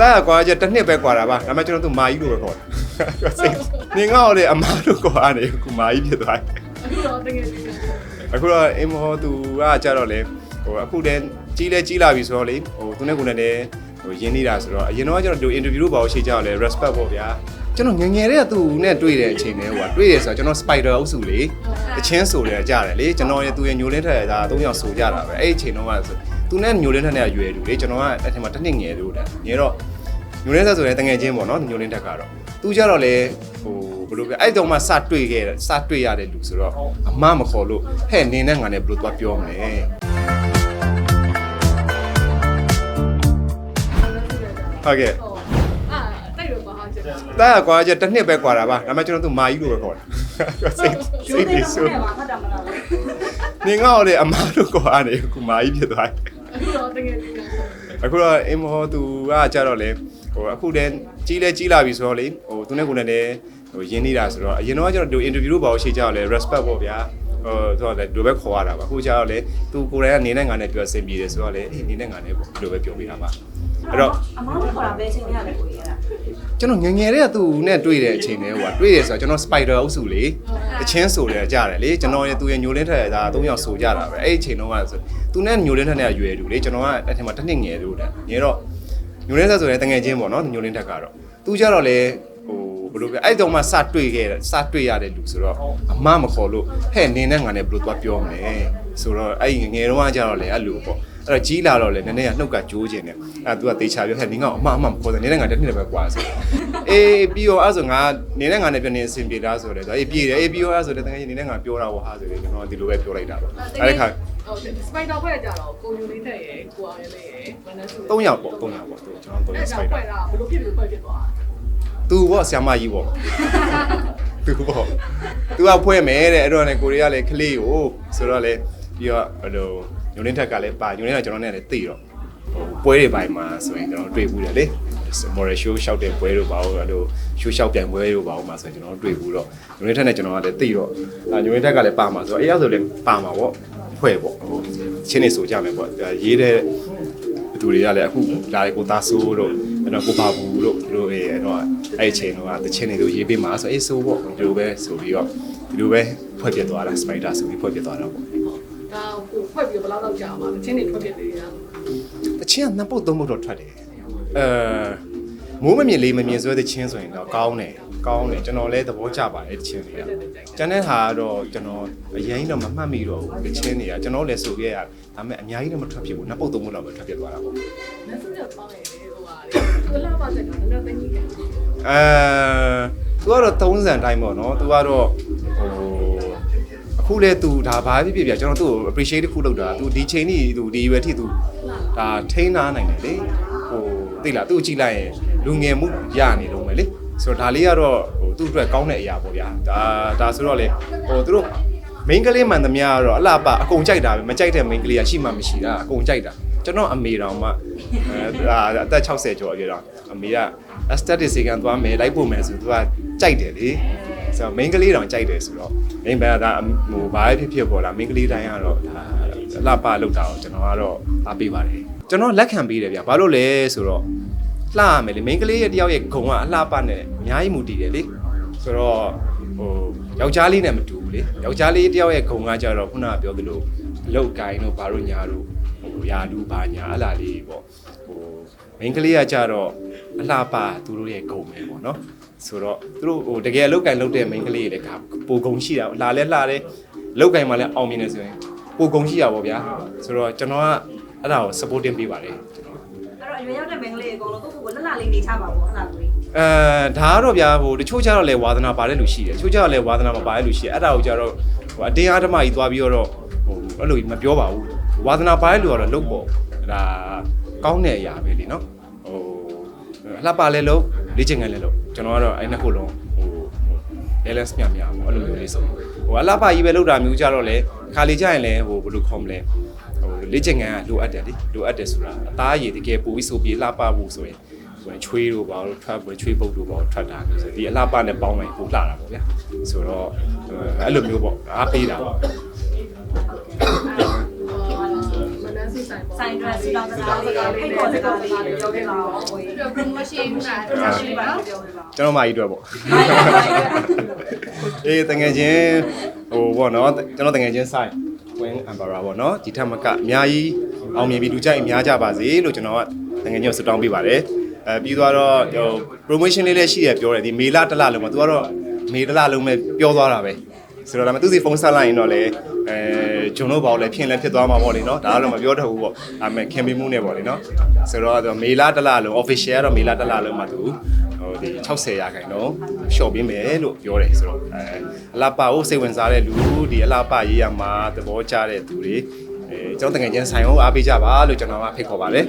တာကွာကျတစ်နှစ်ပဲကွာတာပါဒါမှကျွန်တော်တို့မာကြီးလို့ပဲခေါ်တယ်စိတ်နေငေါ့လေအမားလို့ကွာနေခုမာကြီးဖြစ်သွားတယ်အခုတော့တကယ်ကြီးတယ်အခုတော့အင်မောသူကကြတော့လေဟိုအခုတည်းကြီးလဲကြီးလာပြီဆိုတော့လေဟိုသူနဲ့ကိုယ်နဲ့လည်းဟိုရင်းနေတာဆိုတော့အရင်တော့ကျွန်တော်ဒီ interview လို့ပါလို့ရှိကြတော့လေ respect ပေါ့ဗျာကျွန်တော်ငယ်ငယ်တည်းကသူနဲ့တွေ့တဲ့အချိန်တည်းဟိုကတွေ့ရဆိုတော့ကျွန်တော် spider အုပ်စုလေတချင်းဆိုတယ်ကြားတယ်လေကျွန်တော်ရဲ့သူရဲ့ညိုလင်းထက်ဒါ၃ယောက်ဆိုကြတာပဲအဲ့ဒီအချိန်တော့ကဆိုသူနဲ့ညိုလင်းထက်နဲ့ရွယ်တူလေကျွန်တော်ကအဲ့ထင်မှာတစ်နှစ်ငယ်လို့တဲ့ငယ်တော့ ညိုလင်းထက်ဆိုရင်တငယ်ချင်းပေါ့နော်ညိုလင်းထက်ကတော့သူကြတော့လေဟိုဘယ်လိုပြအဲ့တုန်းမှစတွေ့ခဲ့စတွေ့ရတဲ့လူဆိုတော့အမမခေါ်လို့ဟဲ့နင်းနဲ့ငါနဲ့ဘယ်လိုသွားပြောမလဲဟုတ်ကဲ့ဟောအာတိုက်တော့ပါဟာချက်တာကွာကျတစ်နှစ်ပဲကွာတာပါဒါမှကျွန်တော်တို့မာကြီးလို့ပဲခေါ်တယ်စိတ်စိတ်ပြီးဆိုမှာဟုတ်တယ်မလားနေငေါ့လေအမားလို့ကွာနေခုမာကြီးဖြစ်သွားတယ်အခုတော့တကယ်ကြီးတယ်အခုတော့အင်မောသူကကြတော့လေ ဟိုအခုတည်းကြီးလဲကြီးလာပြီဆိုတော့လေဟိုသူနဲ့ကိုယ်နဲ့လည်းဟိုရင်းနေတာဆိုတော့အရင်တော့ကျွန်တော်ဒီ interview လို့ပါလို့ရှိကြတော့လေ respect ပေါ့ဗျာဟိုဆိုတော့လေဒီလိုပဲခေါ်ရတာပါအခုကျတော့လေသူကိုယ်တိုင်ကနေနဲ့ငါနဲ့ပြောစင်ပြေတယ်ဆိုတော့လေအေးနေနဲ့ငါနဲ့ပေါ့ဒီလိုပဲပြောပြတာပါအဲ့တော့အမားတို့ခေါ်တာပဲအချိန်ရရတယ်ကိုကြီးရတာကျွန်တော်ငယ်ငယ်တည်းကသူနဲ့တွေ့တဲ့အချိန်တည်းဟိုကတွေ့ရဆိုတော့ကျွန်တော် spider အုပ်စုလေတချင်းဆိုတယ်ကြားတယ်လေကျွန်တော်ရဲ့သူရဲ့ညိုလင်းထက်ဒါ၃ယောက်ဆိုကြတာပဲအဲ့ဒီအချိန်တုန်းကဆိုသူနဲ့ညိုလင်းထက်နဲ့ရွယ်တူလေကျွန်တော်ကအဲ့ထင်မှာတစ်နှစ်ငယ်လို့တဲ့ငယ်တော့ ညိုလင်းထက်ဆိုရင်တငယ်ချင်းပေါ့နော်ညိုလင်းထက်ကတော့သူကြတော့လေဟိုဘယ်လိုပြောအဲ့တုန်းမှစတွေ့ခဲ့စတွေ့ရတဲ့လူဆိုတော့အမမခေါ်လို့ဟဲ့နင်းနဲ့ငါနဲ့ဘယ်လိုသွားပြောမလဲဆိုတော့အဲ့ငယ်တုန်းကကြတော့လေအဲ့လိုပေါ့ အဲ့တော့ကြီးလာတော့လေနည်းနည်းကနှုတ်ကကြိုးကျင်တယ်အဲ့သူကတေချာပြောဟဲ့နင်းကအမအမမခေါ်တယ်နင်းနဲ့ငါတစ်နှစ်ပဲကွာဆိုအေးပြီးတော့အဲ့ဆိုငါနင်းနဲ့ငါနဲ့ပြောနေအဆင်ပြေလားဆိုတော့အေးပြေတယ်အေးပြီးတော့အဲ့ဆိုတဲ့တကယ်နင်းနဲ့ငါပြောတာဟောဟာဆိုပြီးကျွန်တော်ဒီလိုပဲပြောလိုက်တာပေါ့အဲ့ဒီခါဟုတ်တယ်စပိုက်တာဖွဲ့ကြတော့ကိုယူလေးတက်ရဲ့ကိုအောင်ရဲလေးရဲ့မနက်စု3ယောက်ပေါ့3ယောက်ပေါ့ကျွန်တော်3ယောအဲ့က်စဒါပိုက်တာဖွဲ့တာဘယ်လိုဖြစ်ပြီးဖွဲ့ဖြစ်သွားသူပေါ့ဆ iam မကြီးပေါ့သူပေါ့သူကဖွဲ့မယ်တဲ့အဲ့တော့ねကိုရီးယားလည်းခလေးကိုဆိုတော့လေ ပြီးတော့ဟိုညိုလင်းထက်ကလည်းပါညိုလင်းကကျွန်တော်နဲ့လည်းသိတော့ဟိုပွဲတွေပိုင်းမှာဆိုရင်ကျွန်တော်တွေ့ဘူးတယ်လေ moral show ရှောက်တဲ့ပွဲတို့ပါဘူးအဲ့လို show ရှောက်ပြန်ပွဲတို့ပါဘူးမှာဆိုရင်ကျွန်တော်တွေ့ဘူးတော့ညိုလင်းထက်နဲ့ကျွန်တော်ကလည်းသိတော့ညိုလင်းထက်ကလည်းပါမှာဆိုတော့အဲ့ရဆိုလည်းပါမှာပေါ့ဖွဲ့ပေါ့ဟိုချင်းနေဆိုကြမယ်ပေါ့ရေးတဲ့သူတွေကလည်းအခုလာကိုသားဆိုးတို့အဲ့တော့ကိုပါဘူးတို့တို့အဲအဲ့တော့အဲ့အချိန်တော့တချင်းတွေတို့ရေးပေးမှာဆိုအေးဆိုးပေါ့ဒီလိုပဲဆိုပြီးတော့ဒီလိုပဲဖွဲ့ပြသွားတာစပိုက်တာဆိုပြီးဖွဲ့ပြသွားတာပေါ့ဒါကို ဖွဲ့ပြီးဘယ်လောက်တော့ကြာမှာတချင်းတွေထွက်ဖြစ်သေးတာတချင်းကနှစ်ပုတ်သုံးပုတ်တော့ထွက်တယ်အဲမိုးမမြင်လေးမမြင်ဆိုတဲ့ချင်းဆိုရင်တော့ကောင်းတယ်ကောင်းတယ်ကျွန်တော်လည်းသဘောကျပါတယ်တချင်းတွေကကျန်တဲ့ဟာကတော့ကျွန်တော်အရင်တော့မမှတ်မိတော့ဘူးတချင်းတွေကကျွန်တော်လည်းဆိုခဲ့ရဒါပေမဲ့အများကြီးတော့မထွက်ဖြစ်ဘူးနှစ်ပုတ်သုံးပုတ်တော့ပဲထွက်ဖြစ်သွားတာပေါ့မက်ဆေ့ချ်ပေါင်းနေလေဟိုဟာဘယ်လောက်မှချက်ကလည်းတော့တင်းကြီးတယ်အဲသူကတော့သုံးစံတိုင်းပေါ့နော်သူကတော့ဟိုအ ခုလဲသူဒါဘာဖြစ်ဖြစ်ပြကျွန်တော်သူ့ကို appreciate တစ်ခုလုပ်တာသူဒီချိန်ကြီးသူဒီရွယ်ထိသူဒါထိန်းနာနိုင်တယ်လေဟိုသိလားသူ့ကိုကြည့်လိုက်ရင်လူငယ်မှုရနေတော့မယ်လေဆိုတော့ဒါလေးကတော့ဟိုသူ့အတွက်ကောင်းတဲ့အရာပေါ့ဗျာဒါဒါဆိုတော့လေဟိုသူတို့ main ကလေးမှန်သမျှကတော့အလားပါအကုန်ကြိုက်တာပဲမကြိုက်တဲ့ main ကလေးကရှိမှမရှိတာအကုန်ကြိုက်တာကျွန်တော်အမေတော်မှအဲဒါအသက်60ကျော်ပြတော့အမေက aesthetic စေကန်သွားမယ်လိုက်ဖို့မယ်ဆိုသူကကြိုက်တယ်လေ ဆိုတော့ main ကလေးတောင်ကြိုက်တယ်ဆိုတော့ main ဘက်ကဟိုဘာဖြစ်ဖြစ်ပေါ်လာ main ကလေးတိုင်းကတော့ဒါအလားပါလောက်တာတော့ကျွန်တော်ကတော့အားပေးပါတယ်ကျွန်တော်လက်ခံပေးတယ်ဗျဘာလို့လဲဆိုတော့လှရမယ်လေ main ကလေးရဲ့တယောက်ရဲ့ဂုံကအလှပနဲ့အများကြီးမူတည်တယ်လေဆိုတော့ဟိုယောက်ျားလေးနဲ့မတူဘူးလေယောက်ျားလေးတယောက်ရဲ့ဂုံကကြတော့ခုနကပြောသလိုအလုတ်ကိုင်းတို့ဘာတို့ညာတို့ဟိုယာလူဘာညာအလားလေးပေါ့ဟို main ကလေးကကြတော့ အလှပသူတို့ရဲ့ဂုံပဲပေါ့နော်ဆိုတော့သူတို့ဟိုတကယ်အလုတ်ကိုင်းလုတ်တဲ့ main ကလေးတွေလည်းကပိုဂုံရှိတာပေါ့လာလဲလှတယ်လုတ်ကိုင်းမှလည်းအောင်မြင်နေဆိုရင်ပိုဂုံရှိတာပေါ့ဗျာဆိုတော့ကျွန်တော်ကအဲ့ဒါကို supporting ပေးပါတယ်ကျွန်တော်အဲ့တော့အရွယ်ရောက်တဲ့မင်္ဂလေးအကုန်လုံးကိုယ့်ကိုယ်ကိုလှလှလေးနေချပါဘောအဲ့ဒါကိုအဲဒါကတော့ဗျာဟိုတချို့ကျတော့လေဝါသနာပါတဲ့လူရှိတယ်တချို့ကျတော့လေဝါသနာမပါတဲ့လူရှိတယ်အဲ့ဒါကိုကျတော့ဟိုအတင်းအားဓမ္မကြီးသွားပြီးတော့ဟိုအဲ့လိုမပြောပါဘူးဝါသနာပါတဲ့လူကတော့လုတ်ပေါ့ဒါကောင်းတဲ့အရာပဲလीနော်ဟိုအ လှပါလဲလို့လေ့ကျင့်ငန်းလဲလို့ကျွန်တော်ကတော့အဲ့နှစ်ခုလုံးဟို balance မြမြပေါ့အဲ့လိုမျိုးလေးဆိုဟိုအလှပါကြီးပဲလုတ်တာမျိုးကြတော့လေခါလေကြရင်လဲဟိုဘယ်လိုခေါ်မလဲဟိုလေ့ကျင့်ငန်းကလိုအပ်တယ်လေလိုအပ်တယ်ဆိုတာအသားရည်တကယ်ပိုပြီးဆိုပြီးလှပဖို့ဆိုရင်ဆိုရင်ချွေးတို့ပါလို့ထွက်ပြီးချွေးပုတ်တို့ပါလို့ထွက်တာမျိုးဆိုဒီအလှပနဲ့ပေါင်းလိုက်ပို့လှတာပေါ့ဗျာဆိုတော့အဲ့လိုမျိုးပေါ့အားပေးတာပေါ့မနက်စုဆိုင်ပေါ့ တွက်စတောင်းစကားလေးဖိတ်ခေါ်စကားလေးပြောပြပါဦးကိုကြီးပြီးတော့ promotion ကရှိပါပြောပြပါကျွန်တော်မကြီးအတွက်ပေါ့အေးတငယ်ချင်းဟိုပေါ့နော်ကျွန်တော်တငယ်ချင်းဆိုင် Win Emperor ပေါ့နော်ဒီထက်မကအများကြီးအောင်မြင်ပြီးလူကြိုက်အများကြပါစေလို့ကျွန်တော်ကတငယ်ချင်းကိုဆုတောင်းပေးပါတယ်အဲပြီးသွားတော့ဟို promotion လေးလည်းရှိရပြောတယ်ဒီမေလတစ်လလုံးမှာသူကတော့မေတစ်လလုံးပဲပြောသွားတာပဲ ဆိုတော့ဒါပေမဲ့သူစီဖုန်းဆက်လိုက်ရင်တော့လေအဲဂျွန်တို့ဘောက်လည်းဖြစ်လည်းဖြစ်သွားမှာပေါ့လေနော်ဒါကတော့မပြောတတ်ဘူးပေါ့ဒါပေမဲ့ခင်မင်းမှုနဲ့ပေါ့လေနော်ဆိုတော့သူမေလတစ်လလုံး official ကတော့မေလတစ်လလုံးမှာသူဟိုဒီ60ရာခိုင်နှုန်းရှော့ပေးမယ်လို့ပြောတယ်ဆိုတော့အဲအလားပါကိုစိတ်ဝင်စားတဲ့လူဒီအလားပါရေးရမှာသဘောကျတဲ့သူတွေအဲကျွန်တော်တကယ်ချင်းဆိုင်အောင်အားပေးကြပါလို့ကျွန်တော်ကဖိတ်ခေါ်ပါတယ်